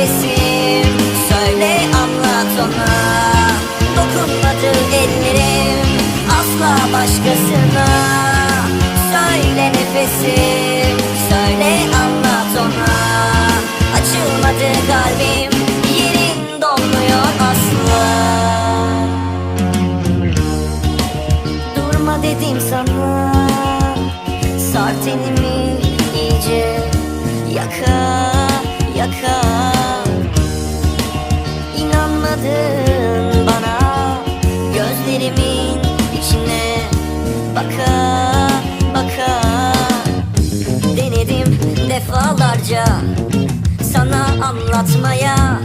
nefesim. Söyle anlat ona. Dokunmadı ellerim asla başkasına. Söyle nefesim söyle anlat ona. Açılmadı kalbim yerin dolmuyor asla. Durma dedim sana. Sar tenimi iyice Yaka yaka Baka baka. Denedim defalarca Sana anlatmaya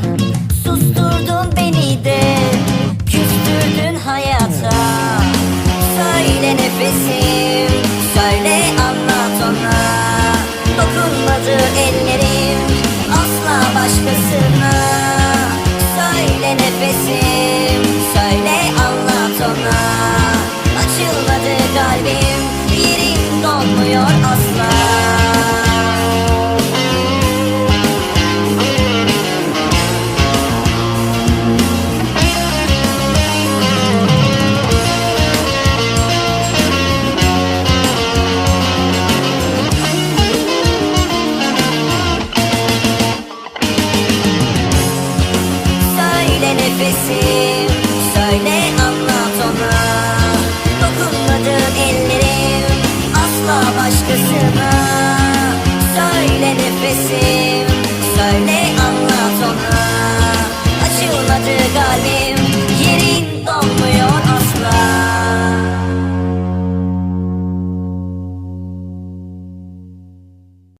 de nefesim.